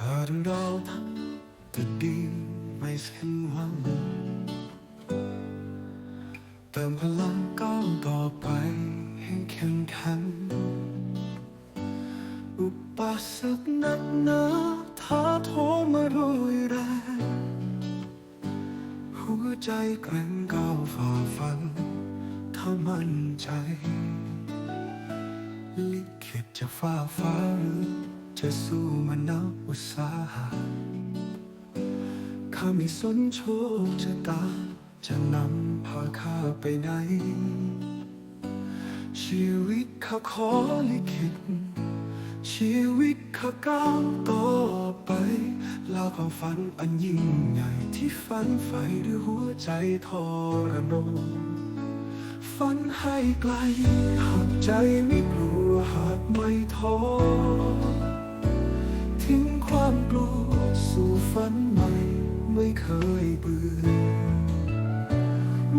แต่เราทำแต่ดีไม่สิ้นหวังเติมพลังก้าวต่อไปให้เข้มแข็งอุปสรรคหนักหนาท้าโถมาด้วยแรงหัวใจแกร่งก้าวฝ่าฟันถ้ามั่นใจลิขิตจะฟ้าฟ้าหรือ จะสู้มันนับอุตสาหะข้าไม่สนโชคชะตา จะนำพาข้าไปไหน ชีวิตข้าขอลิขิต ชีวิตข้าก้าวต่อไป ลาความฝันอันยิ่งใหญ่ที่ฝันใฝ่ด้วยหัวใจทรนงฝันให้ไกล หากใจไม่กลัวหากไม่ท้อ ความกลัวสู่ฝันใหม่ไม่เคยเบื่อ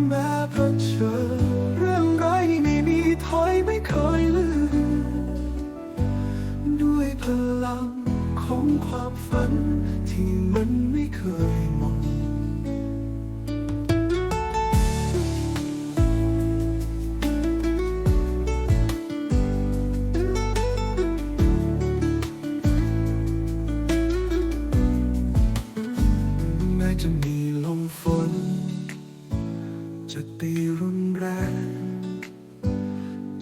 แม้เผชิญเรื่องร้ายไม่มีถอยไม่เคยลืมด้วยพลังของความฝันที่มันไม่เคย จะมีลมฝน จะตีรุนแรง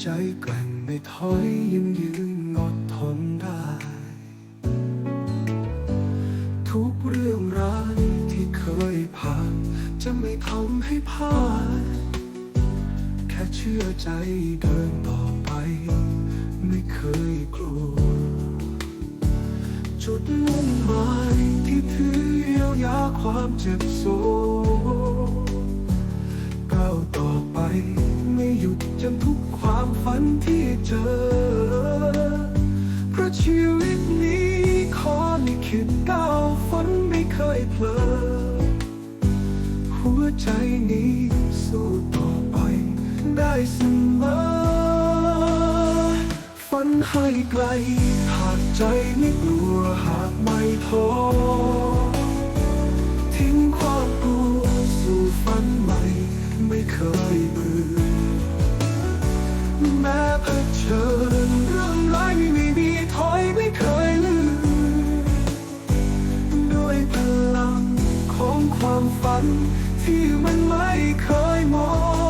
ใจแกร่งไม่ถอยยังยืนอดทนได้ ทุกเรื่องร้ายที่เคยผ่าน จะไม่ทำให้พลาด แค่เชื่อใจเดินต่อไป ไม่เคยกลัว จุดมุ่งหมาย ยาความเจ็บโศกก้าวต่อไปไม่หยุดจนทุกความฝันที่เจอ เพราะชีวิตนี้ขอลิขิตก้าวฝันไม่เคยเพลอหัวใจนี้สู้ต่อไปได้เสมอฝันให้ไกล หากใจไม่กลัวหากไม่ท้อ ฝันที่มันไม่เคยมอง